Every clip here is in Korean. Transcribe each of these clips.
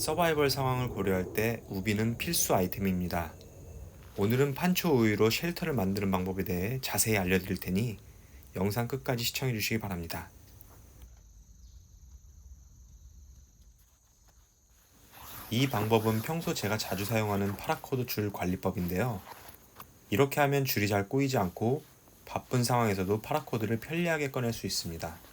서바이벌 상황을 고려할 때 우비는 필수 아이템입니다. 오늘은 판초 우유로 쉘터를 만드는 방법에 대해 자세히 알려드릴 테니 영상 끝까지 시청해 주시기 바랍니다. 이 방법은 평소 제가 자주 사용하는 파라코드 줄 관리법인데요. 이렇게 하면 줄이 잘 꼬이지 않고 바쁜 상황에서도 파라코드를 편리하게 꺼낼 수 있습니다.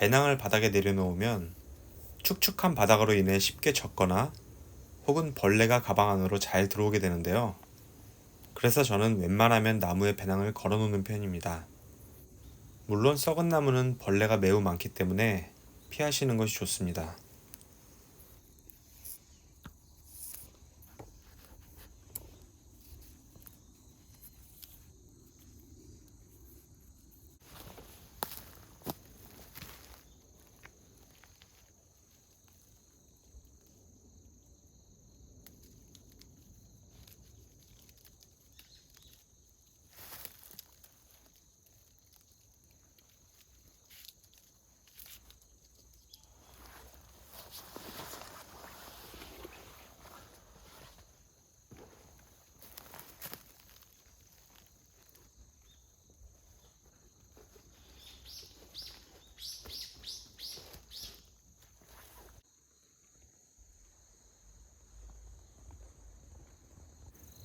배낭을 바닥에 내려놓으면 축축한 바닥으로 인해 쉽게 젖거나 혹은 벌레가 가방 안으로 잘 들어오게 되는데요. 그래서 저는 웬만하면 나무에 배낭을 걸어 놓는 편입니다. 물론 썩은 나무는 벌레가 매우 많기 때문에 피하시는 것이 좋습니다.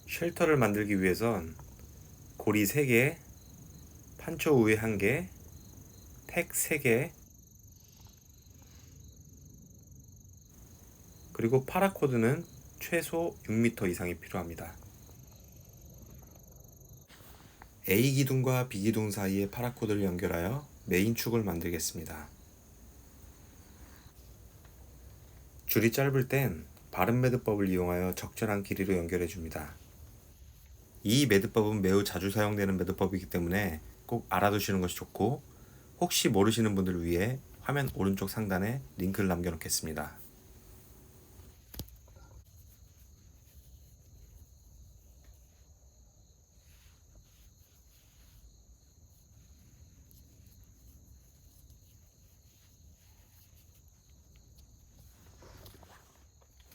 쉘터를 만들기 위해선 고리 3개, 판초 우유 1개, 팩 3개, 그리고 파라코드는 최소 6m 이상이 필요합니다. A 기둥과 B 기둥 사이에 파라코드를 연결하여 메인 축을 만들겠습니다. 줄이 짧을 땐 바른 매듭법을 이용하여 적절한 길이로 연결해 줍니다. 이 매듭법은 매우 자주 사용되는 매듭법이기 때문에 꼭 알아두시는 것이 좋고 혹시 모르시는 분들을 위해 화면 오른쪽 상단에 링크를 남겨놓겠습니다.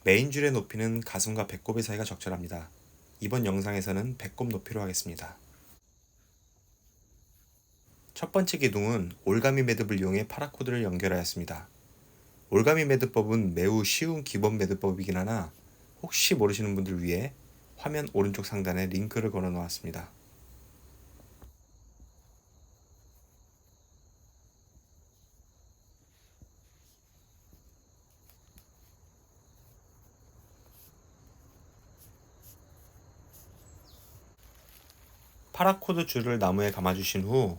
메인 줄의 높이는 가슴과 배꼽의 사이가 적절합니다. 이번 영상에서는 배꼽 높이로 하겠습니다. 첫 번째 기둥은 올가미 매듭을 이용해 파라코드를 연결하였습니다. 올가미 매듭법은 매우 쉬운 기본 매듭법이긴 하나 혹시 모르시는 분들 위해 화면 오른쪽 상단에 링크를 걸어 놓았습니다. 파라코드 줄을 나무에 감아주신 후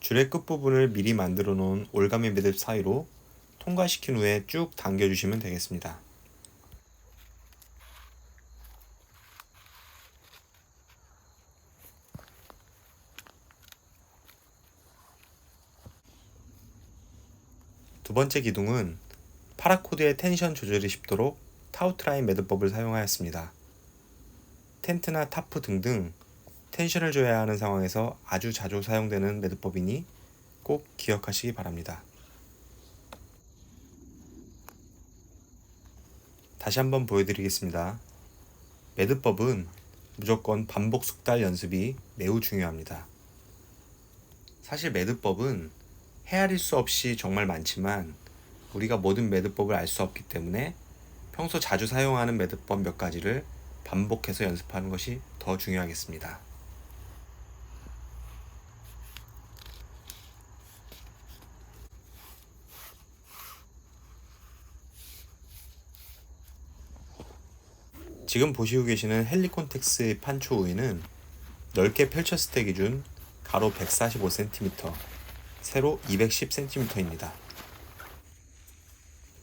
줄의 끝부분을 미리 만들어 놓은 올가미 매듭 사이로 통과시킨 후에 쭉 당겨주시면 되겠습니다. 두 번째 기둥은 파라코드의 텐션 조절이 쉽도록 타우트라인 매듭법을 사용하였습니다. 텐트나 타프 등등 텐션을 줘야 하는 상황에서 아주 자주 사용되는 매듭법이니 꼭 기억하시기 바랍니다. 다시 한번 보여드리겠습니다. 매듭법은 무조건 반복 숙달 연습이 매우 중요합니다. 사실 매듭법은 헤아릴 수 없이 정말 많지만 우리가 모든 매듭법을 알 수 없기 때문에 평소 자주 사용하는 매듭법 몇 가지를 반복해서 연습하는 것이 더 중요하겠습니다. 지금 보시고 계시는 헬리콘텍스의 판초 우유는 넓게 펼쳤을 때 기준 가로 145cm, 세로 210cm입니다.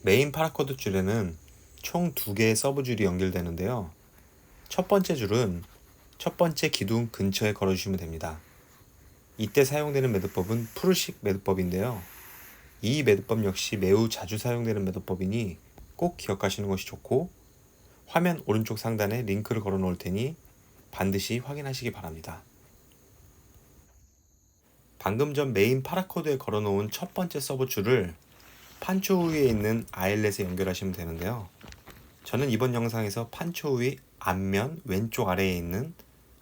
메인 파라코드 줄에는 총두 개의 서브 줄이 연결되는데요. 첫 번째 줄은 첫 번째 기둥 근처에 걸어주시면 됩니다. 이때 사용되는 매듭법은 푸르식 매듭법인데요. 이 매듭법 역시 매우 자주 사용되는 매듭법이니 꼭 기억하시는 것이 좋고 화면 오른쪽 상단에 링크를 걸어 놓을 테니 반드시 확인하시기 바랍니다. 방금 전 메인 파라코드에 걸어 놓은 첫 번째 서브 줄을 판초 위에 있는 아일렛에 연결하시면 되는데요. 저는 이번 영상에서 판초 위 앞면 왼쪽 아래에 있는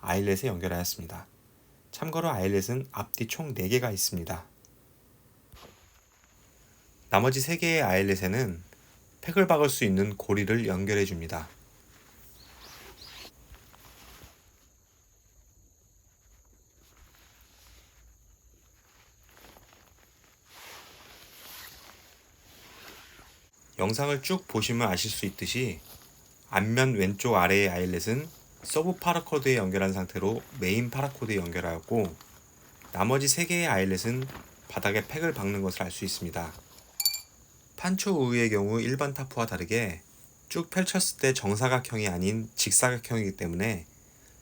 아일렛에 연결하였습니다. 참고로 아일렛은 앞뒤 총 4개가 있습니다. 나머지 3개의 아일렛에는 팩을 박을 수 있는 고리를 연결해 줍니다. 영상을 쭉 보시면 아실 수 있듯이 앞면 왼쪽 아래의 아일렛은 서브 파라코드에 연결한 상태로 메인 파라코드에 연결하였고 나머지 3개의 아일렛은 바닥에 팩을 박는 것을 알 수 있습니다. 판초 우유의 경우 일반 타프와 다르게 쭉 펼쳤을 때 정사각형이 아닌 직사각형이기 때문에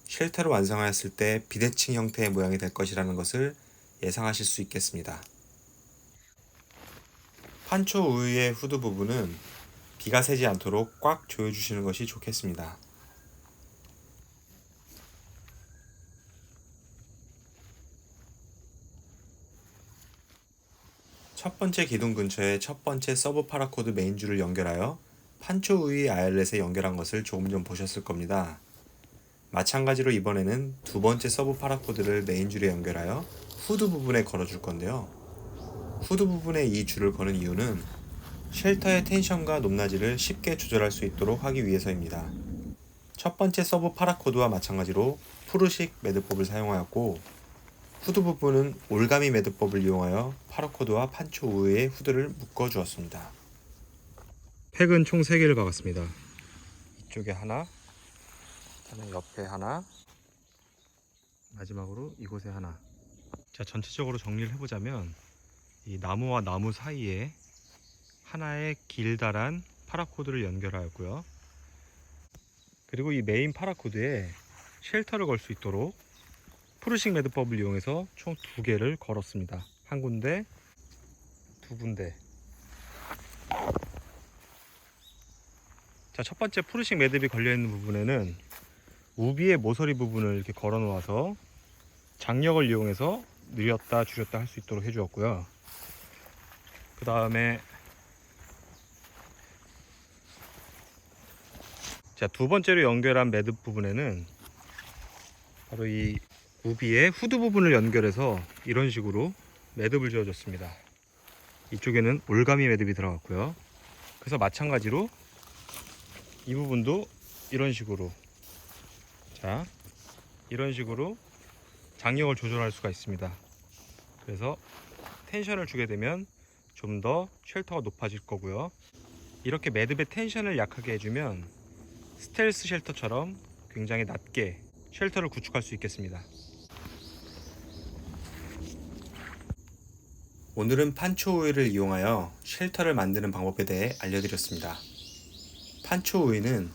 쉘터를 완성하였을 때 비대칭 형태의 모양이 될 것이라는 것을 예상하실 수 있겠습니다. 판초 우유의 후드 부분은 비가 새지 않도록 꽉 조여주시는 것이 좋겠습니다. 첫 번째 기둥 근처에 첫 번째 서브 파라코드 메인 줄을 연결하여 판초 우위 아일렛에 연결한 것을 조금 전 보셨을 겁니다. 마찬가지로 이번에는 두 번째 서브 파라코드를 메인 줄에 연결하여 후드 부분에 걸어줄 건데요. 후드 부분에 이 줄을 거는 이유는 쉘터의 텐션과 높낮이를 쉽게 조절할 수 있도록 하기 위해서입니다. 첫 번째 서브 파라코드와 마찬가지로 푸르식 매듭법을 사용하였고 후드 부분은 올가미 매듭법을 이용하여 파라코드와 판초 우에 후드를 묶어 주었습니다. 팩은 총 3개를 박았습니다. 이쪽에 하나, 그다음에 옆에 하나, 마지막으로 이곳에 하나. 자, 전체적으로 정리를 해보자면 이 나무와 나무 사이에 하나의 길다란 파라코드를 연결하였고요. 그리고 이 메인 파라코드에 쉘터를 걸 수 있도록 푸르식 매듭법을 이용해서 총 두 개를 걸었습니다. 한 군데, 두 군데. 자, 첫 번째 푸르식 매듭이 걸려 있는 부분에는 우비의 모서리 부분을 이렇게 걸어 놓아서 장력을 이용해서 늘렸다 줄였다 할 수 있도록 해주었고요. 그 다음에 자, 두 번째로 연결한 매듭 부분에는 바로 이 우비의 후드 부분을 연결해서 이런 식으로 매듭을 지어줬습니다. 이쪽에는 올가미 매듭이 들어갔고요. 그래서 마찬가지로 이 부분도 이런 식으로 자 이런 식으로 장력을 조절할 수가 있습니다. 그래서 텐션을 주게 되면 좀 더 쉘터가 높아질 거고요. 이렇게 매듭의 텐션을 약하게 해주면 스텔스 쉘터처럼 굉장히 낮게 쉘터를 구축할 수 있겠습니다. 오늘은 판초 오일을 이용하여 쉘터를 만드는 방법에 대해 알려드렸습니다. 판초 오일은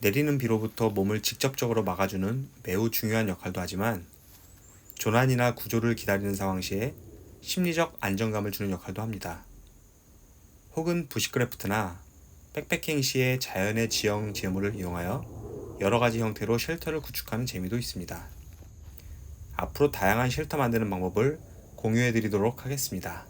내리는 비로부터 몸을 직접적으로 막아주는 매우 중요한 역할도 하지만 조난이나 구조를 기다리는 상황 시에 심리적 안정감을 주는 역할도 합니다. 혹은 부시크래프트나 백패킹 시에 자연의 지형 재물을 이용하여 여러 가지 형태로 쉘터를 구축하는 재미도 있습니다. 앞으로 다양한 쉘터 만드는 방법을 공유해 드리도록 하겠습니다.